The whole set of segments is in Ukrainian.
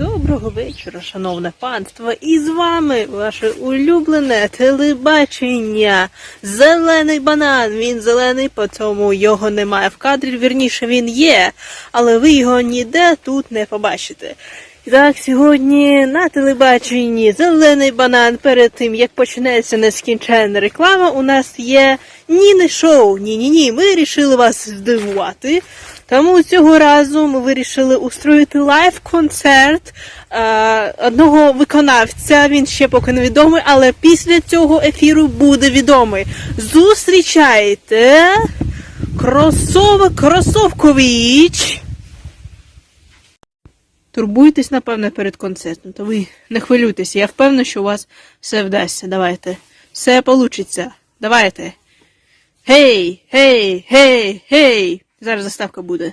Доброго вечора, шановне панство, і з вами ваше улюблене телебачення. Зелений банан. Він зелений, по тому його немає в кадрі. Вірніше він є, але ви його ніде тут не побачите. І так, сьогодні на телебаченні зелений банан. Перед тим як почнеться нескінченна реклама, у нас є Ніни шоу. Ні, ні, ні. Ми вирішили вас здивувати. Тому цього разу ми вирішили устроїти лайв-концерт е, одного виконавця. Він ще поки не відомий, але після цього ефіру буде відомий. Зустрічайте Кросовик Кросовкович. Турбуєтесь, напевне, перед концертом, то ви не хвилюйтеся. Я впевнена, що у вас все вдасться. Давайте. Все получиться. Давайте. Гей, гей, гей, гей. Зараз заставка буде.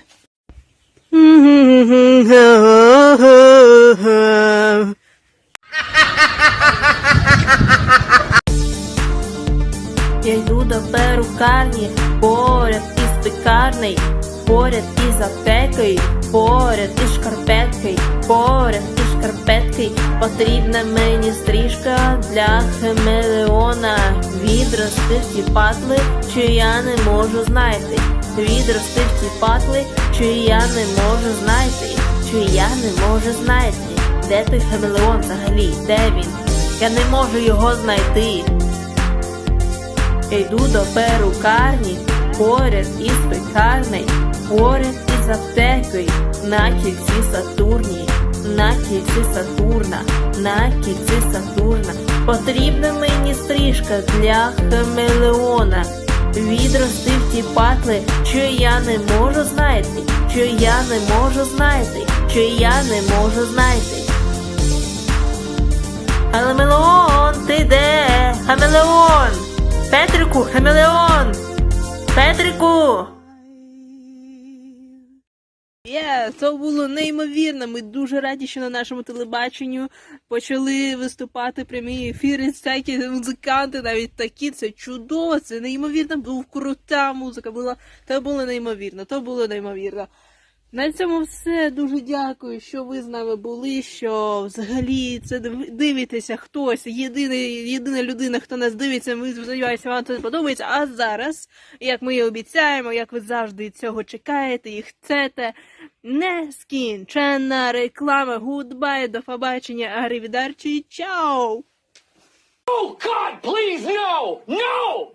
Я йду до перукарні, поряд із пекарнею, поряд із аптекою, поряд із шкарпеткою, поряд із шкарпеткою. Потрібна мені стрижка для хамелеона. Відрости в ті патли, чи я не можу знайти. Відрости в ті патли, чи я не можу знайти, чи я не можу знайти. Де той хамелеон взагалі? Де він? Я не можу його знайти. Я йду до перукарні, поряд із пекарнею, поряд із аптекою, на кільці Сатурні, на кільці Сатурна, на кільці Сатурна. Потрібна мені стрижка для хамелеона. В ті патли, що я не можу знайти, що я не можу знайти, що я не можу знайти. Хамелеон, ти де? Хамелеон! Петрику, хамелеон! Петрику! Це було неймовірно. Ми дуже раді, що на нашому телебаченню почали виступати прямі ефіри, всякі музиканти, навіть такі. Це чудово, це неймовірно. Був крута музика, була то було неймовірно, то було неймовірно. На цьому все. Дуже дякую, що ви з нами були. Що взагалі це див- дивитеся хтось. Єдиний, єдина людина, хто нас дивиться. Ми сподіваємося, вам це подобається. А зараз, як ми і обіцяємо, як ви завжди цього чекаєте і хочете, нескінченна реклама. Гудбай, до побачення, арівідарчі, чао! Oh God, please no! No!